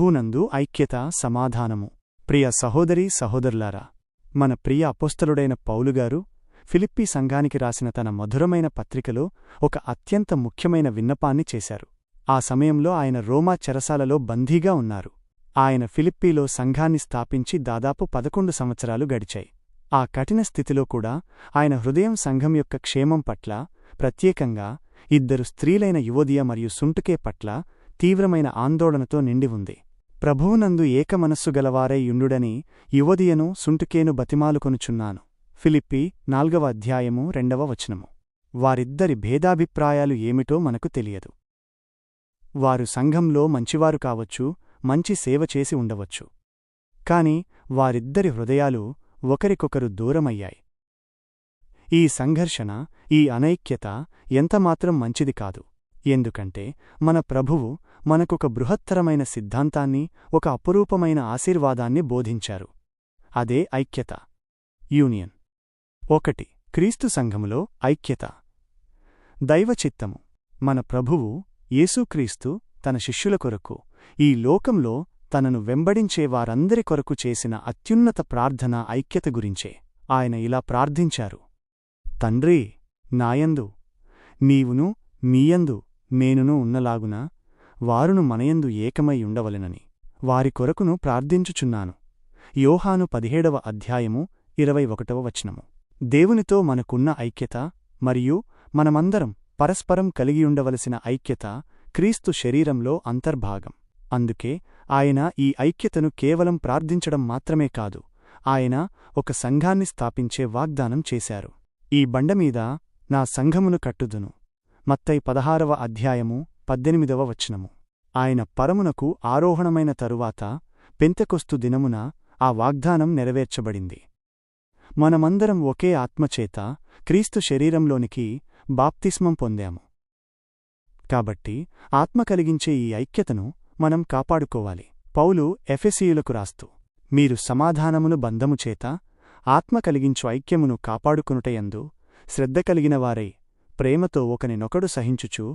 భూనందు ఐక్యత సమాధానము. ప్రియ సహోదరీ సహోదరులారా మన ప్రియ అపోస్తలుడైన పౌలుగారు ఫిలిప్పీ సంఘానికి రాసిన తన మధురమైన పత్రికలో ఒక అత్యంత ముఖ్యమైన విన్నపాన్ని చేశారు. ఆ సమయంలో ఆయన రోమా చెరసాలలో బందీగా ఉన్నారు. ఆయన ఫిలిప్పీలో సంఘాన్ని స్థాపించి దాదాపు పదకొండు సంవత్సరాలు గడిచాయి. ఆ కఠిన స్థితిలో కూడా ఆయన హృదయం సంఘం యొక్క క్షేమం పట్ల ప్రత్యేకంగా ఇద్దరు స్త్రీలైన యువదియ మరియు సుంటుకే పట్ల తీవ్రమైన ఆందోళనతో నిండి ఉంది. ప్రభువునందు ఏకమనస్సు గలవారై యుండుడని యువదియను సుంటుకేను బతిమాలుకొనుచున్నాను. ఫిలిప్పి నాల్గవ అధ్యాయము రెండవ వచనము. వారిద్దరి భేదాభిప్రాయాలు ఏమిటో మనకు తెలియదు. వారు సంఘంలో మంచివారు కావచ్చు మంచి సేవ చేసి ఉండవచ్చు. కాని వారిద్దరి హృదయాలు ఒకరికొకరు దూరమయ్యాయి. ఈ సంఘర్షణ ఈ అనైక్యత ఎంతమాత్రం మంచిది కాదు. ఎందుకంటే మన ప్రభువు మనకొక బృహత్తరమైన సిద్ధాంతాన్ని ఒక అపురూపమైన ఆశీర్వాదాన్ని బోధించారు. అదే ఐక్యత. యూనియన్. ఒకటి. క్రీస్తు సంఘములో ఐక్యత. దైవచిత్తము. మన ప్రభువు యేసుక్రీస్తు తన శిష్యుల కొరకు ఈ లోకంలో తనను వెంబడించే వారందరి కొరకు చేసిన అత్యున్నత ప్రార్థన ఐక్యత గురించే. ఆయన ఇలా ప్రార్థించారు. తండ్రీ నాయందు నీవును మీయందు నేనును ఉన్నలాగున వారును మనయందు ఏకమై ఉండవలెనని వారి కొరకును ప్రార్థించుచున్నాను. యోహాను పదిహేడవ అధ్యాయము ఇరవై ఒకటవ వచనము. దేవునితో మనకున్న ఐక్యత మరియు మనమందరం పరస్పరం కలిగియుండవలసిన ఐక్యత క్రీస్తు శరీరంలో అంతర్భాగం. అందుకే ఆయన ఈ ఐక్యతను కేవలం ప్రార్థించడం మాత్రమే కాదు ఆయన ఒక సంఘాన్ని స్థాపించే వాగ్దానం చేశారు. ఈ బండమీద నా సంఘమును కట్టుదును. మత్తై పదహారవ అధ్యాయము పద్దెనిమిదవ వచనము. ఆయన పరమునకు ఆరోహణమైన తరువాత పెంతకొస్తు దినమున ఆ వాగ్దానం నెరవేర్చబడింది. మనమందరం ఒకే ఆత్మచేత క్రీస్తు శరీరంలోనికి బాప్తిస్మం పొందాము. కాబట్టి ఆత్మ కలిగించే ఈ ఐక్యతను మనం కాపాడుకోవాలి. పౌలు ఎఫెసీయులకు రాస్తూ మీరు సమాధానమును బంధముచేత ఆత్మ కలిగించు ఐక్యమును కాపాడుకునుటయందు శ్రద్ధ కలిగినవారై ప్రేమతో ఒకనినొకడు సహించుచూ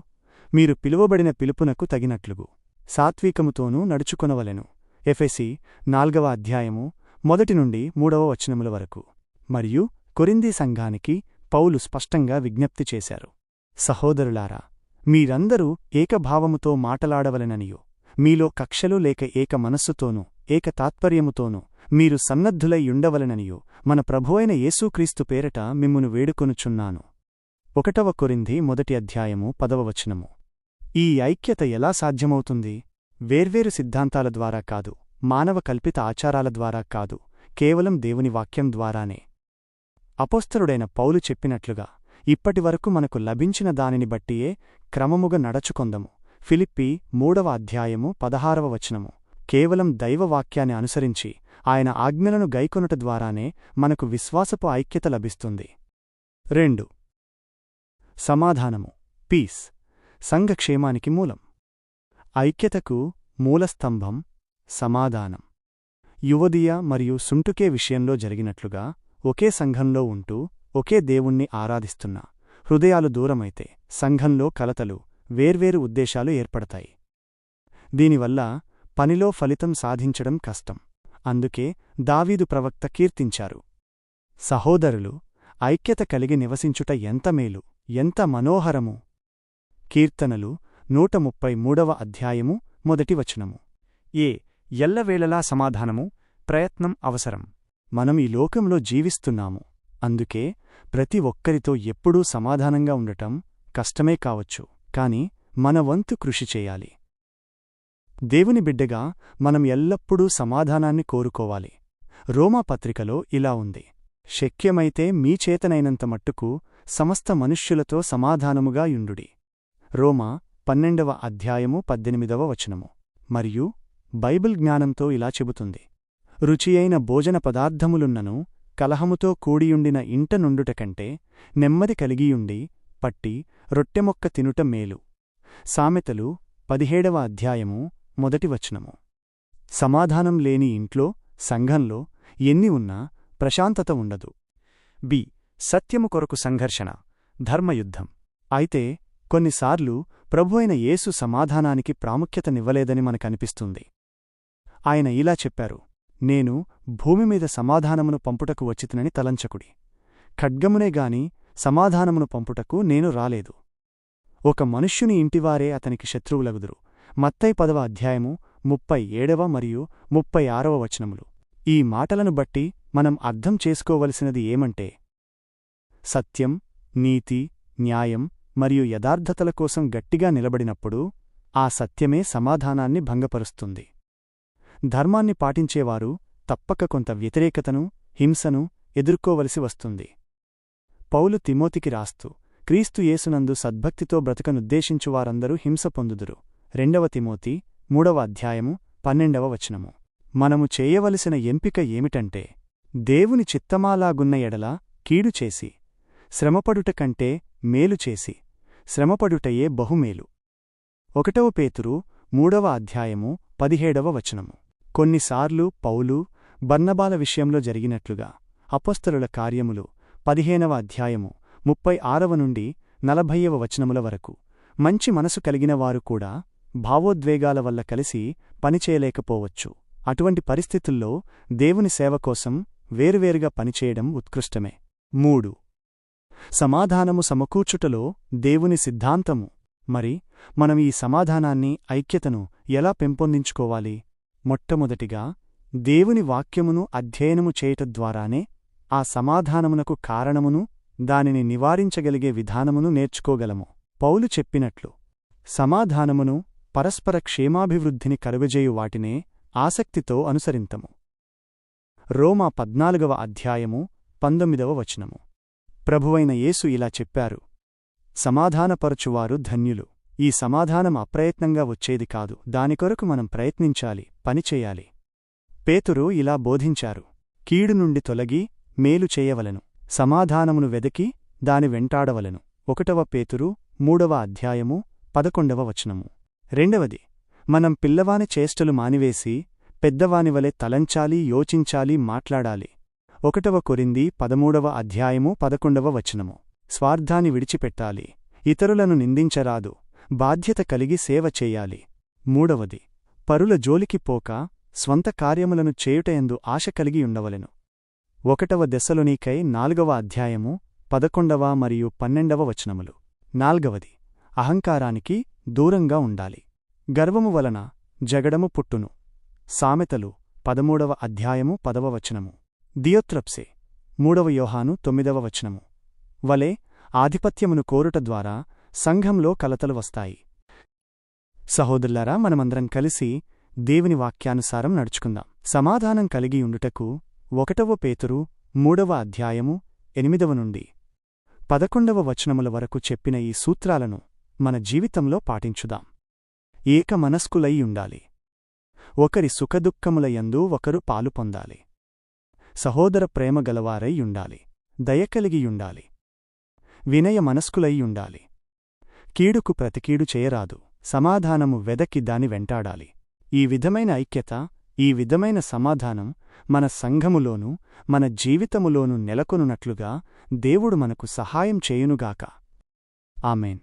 మీరు పిలువబడిన పిలుపునకు తగినట్లుగు. సాత్వికముతోనూ నడుచుకొనవలెను. ఎఫెసి నాల్గవ అధ్యాయము మొదటి నుండి మూడవ వచనముల వరకు. మరియు కొరిందీ సంఘానికి పౌలు స్పష్టంగా విజ్ఞప్తి చేశారు. సహోదరులారా మీరందరూ ఏకభావముతో మాటలాడవలెననియో. మీలో కక్షలు లేక ఏక మనస్సుతోనూ ఏక తాత్పర్యముతోనూ మీరు సన్నద్ధులైయుండవలెననియు మన ప్రభువైన యేసుక్రీస్తు పేరట మిమ్మును వేడుకొనుచున్నాను. ఒకటవ కొరింది మొదటి అధ్యాయము పదవ వచనము. ఈ ఐక్యత ఎలా సాధ్యమవుతుంది? వేర్వేరు సిద్ధాంతాల ద్వారా కాదు మానవ కల్పిత ఆచారాల ద్వారా కాదు కేవలం దేవుని వాక్యం ద్వారానే. అపోస్తరుడైన పౌలు చెప్పినట్లుగా ఇప్పటివరకు మనకు లభించిన దానిని బట్టియే క్రమముగా నడచుకొందము. ఫిలిప్పి మూడవ అధ్యాయము పదహారవ వచనము. కేవలం దైవవాక్యాన్ని అనుసరించి ఆయన ఆజ్ఞలను గైకొనుట ద్వారానే మనకు విశ్వాసపు ఐక్యత లభిస్తుంది. రెండు. సమాధానము. పీస్. సంఘక్షేమానికి మూలం. ఐక్యతకు మూలస్తంభం సమాధానం. యువదియ మరియు సుంటుకే విషయంలో జరిగినట్లుగా ఒకే సంఘంలో ఉంటూ ఒకే దేవుణ్ణి ఆరాధిస్తున్నా హృదయాలు దూరమైతే సంఘంలో కలతలు వేర్వేరు ఉద్దేశాలు ఏర్పడతాయి. దీనివల్ల పనిలో ఫలితం సాధించడం కష్టం. అందుకే దావీదు ప్రవక్త కీర్తించారు. సహోదరులు ఐక్యత కలిగి నివసించుట ఎంత మేలు ఎంత మనోహరము! కీర్తనలు నూట ముప్పై మూడవ అధ్యాయము మొదటి వచనము. ఏ ఎల్లవేళలా సమాధానము ప్రయత్నం అవసరం. మనం ఈ లోకంలో జీవిస్తున్నాము. అందుకే ప్రతి ఒక్కరితో ఎప్పుడూ సమాధానంగా ఉండటం కష్టమే కావచ్చు కాని మన వంతు కృషి చేయాలి. దేవుని బిడ్డగా మనం ఎల్లప్పుడూ సమాధానాన్ని కోరుకోవాలి. రోమాపత్రికలో ఇలా ఉంది. శక్యమైతే మీ చేతనైనంత మట్టుకు సమస్త మనుష్యులతో సమాధానముగా యుండుడి. రోమా పన్నెండవ అధ్యాయము పద్దెనిమిదవ వచనము. మరియు బైబిల్ జ్ఞానంతో ఇలా చెబుతుంది. రుచియైన భోజన పదార్థములున్నను కలహముతో కూడియుండిన ఇంట నుండుటకంటే నెమ్మది కలిగియుండి పట్టి రొట్టెమొక్క తినుట మేలు. సామెతలు పదిహేడవ అధ్యాయము మొదటి వచనము. సమాధానం లేని ఇంట్లో సంఘంలో ఎన్ని ఉన్నా ప్రశాంతత ఉండదు. బి. సత్యము కొరకు సంఘర్షణ ధర్మయుద్ధం. అయితే కొన్నిసార్లు ప్రభు అయిన యేసు సమాధానానికి ప్రాముఖ్యతనివ్వలేదని మనకనిపిస్తుంది. ఆయన ఇలా చెప్పారు నేను భూమిమీద సమాధానమును పంపుటకు వచ్చితినని తలంచకుడి. ఖడ్గమునే గాని సమాధానమును పంపుటకు నేను రాలేదు. ఒక మనుష్యుని ఇంటివారే అతనికి శత్రువులగుదురు. మత్తై పదవ అధ్యాయము ముప్పై ఏడవ మరియు ముప్పై ఆరవ వచనములు. ఈ మాటలను బట్టి మనం అర్థం చేసుకోవలసినది ఏమంటే సత్యం నీతి న్యాయం మరియు యథార్థతల కోసం గట్టిగా నిలబడినప్పుడు ఆ సత్యమే సమాధానాన్ని భంగపరుస్తుంది. ధర్మాన్ని పాటించేవారు తప్పక కొంత వ్యతిరేకతను హింసను ఎదుర్కోవలసి వస్తుంది. పౌలు తిమోతికి రాస్తూ క్రీస్తు యేసునందు సద్భక్తితో బ్రతకనుద్దేశించువారందరూ హింస పొందుదురు. రెండవ తిమోతి మూడవ అధ్యాయము పన్నెండవ వచనము. మనము చేయవలసిన ఎంపిక ఏమిటంటే దేవుని చిత్తమాలాగున్న ఎడల కీడు చేసి శ్రమపడుట కంటే మేలు చేసి శ్రమపడుటయే బహుమేలు. ఒకటవ పేతురు మూడవ అధ్యాయము పదిహేడవ వచనము. కొన్నిసార్లు పౌలు బర్ణబాల విషయంలో జరిగినట్లుగా అపస్తరుల కార్యములు పదిహేనవ అధ్యాయము ముప్పై ఆరవ నుండి నలభైవ వచనముల వరకు. మంచి మనసు కలిగినవారు కూడా భావోద్వేగాల వల్ల కలిసి పనిచేయలేకపోవచ్చు. అటువంటి పరిస్థితుల్లో దేవుని సేవ కోసం వేరువేరుగా పనిచేయడం ఉత్కృష్టమే. మూడు సమాధానము సమకూర్చుటలో దేవుని సిద్ధాంతము. మరి మనం ఈ సమాధానాన్ని ఐక్యతను ఎలా పెంపొందించుకోవాలి? మొట్టమొదటిగా దేవుని వాక్యమును అధ్యయనము చేయట ద్వారానే ఆ సమాధానమునకు కారణమును దానిని నివారించగలిగే విధానమును నేర్చుకోగలము. పౌలు చెప్పినట్లు సమాధానమును పరస్పర క్షేమాభివృద్ధిని కలుగజేయు వాటినే ఆసక్తితో అనుసరింతము. రోమా పద్నాలుగవ అధ్యాయము పంతొమ్మిదవ వచనము. ప్రభువైన యేసు ఇలా చెప్పారు. సమాధానపరచువారు ధన్యులు. ఈ సమాధానం అప్రయత్నంగా వచ్చేది కాదు. దానికొరకు మనం ప్రయత్నించాలి పనిచేయాలి పేతురు ఇలా బోధించారు. కీడు నుండి తొలగి మేలు చేయవలను. సమాధానమును వెదకి దాని వెంటాడవలను. ఒకటవ పేతురు మూడవ అధ్యాయము పదకొండవ వచనము. రెండవది మనం పిల్లవాని చేష్టలు మానివేసి పెద్దవానివలె తలంచాలి యోచించాలి మాట్లాడాలి. ఒకటవ కొరింది పదమూడవ అధ్యాయము పదకొండవ వచనము. స్వార్థాన్ని విడిచిపెట్టాలి. ఇతరులను నిందించరాదు. బాధ్యత కలిగి సేవ చేయాలి. మూడవది పరుల జోలికి పోక స్వంత కార్యములను చేయుటయందు ఆశ కలిగి ఉండవలెను. ఒకటవ దశలునీకై నాలుగవ అధ్యాయము పదకొండవ మరియు పన్నెండవ వచనములు. నాల్గవది అహంకారానికి దూరంగా ఉండాలి. గర్వము వలన జగడము పుట్టును. సామెతలు పదమూడవ అధ్యాయము పదవ వచనము. దియోత్రప్సే మూడవ యోహాను తొమ్మిదవ వచనము. వలే ఆధిపత్యమును కోరుట ద్వారా సంఘంలో కలతలు వస్తాయి. సహోదరులారా మనమందరం కలిసి దేవుని వాక్యానుసారం నడుచుకుందాం. సమాధానం కలిగి ఉండుటకు ఒకటవ పేతురు మూడవ అధ్యాయము ఎనిమిదవ నుండి పదకొండవ వచనముల వరకు చెప్పిన ఈ సూత్రాలను మన జీవితంలో పాటించుదాం. ఏకమనస్కులై ఉండాలి. ఒకరి సుఖదుఖములయందు ఒకరు పాలు పొందాలి. సహోదర ప్రేమ గలవారైయుండాలి దయకలిగియుండాలి వినయ మనస్కులైయుండాలి కీడుకు ప్రతికీడు చేయరాదు. సమాధానము వెదకి దాని వెంటాడాలి. ఈ విధమైన ఐక్యత ఈ విధమైన సమాధానం మన సంఘములోనూ మన జీవితములోనూ నెలకొనున్నట్లుగా దేవుడు మనకు సహాయం చేయునుగాక. ఆమెన్.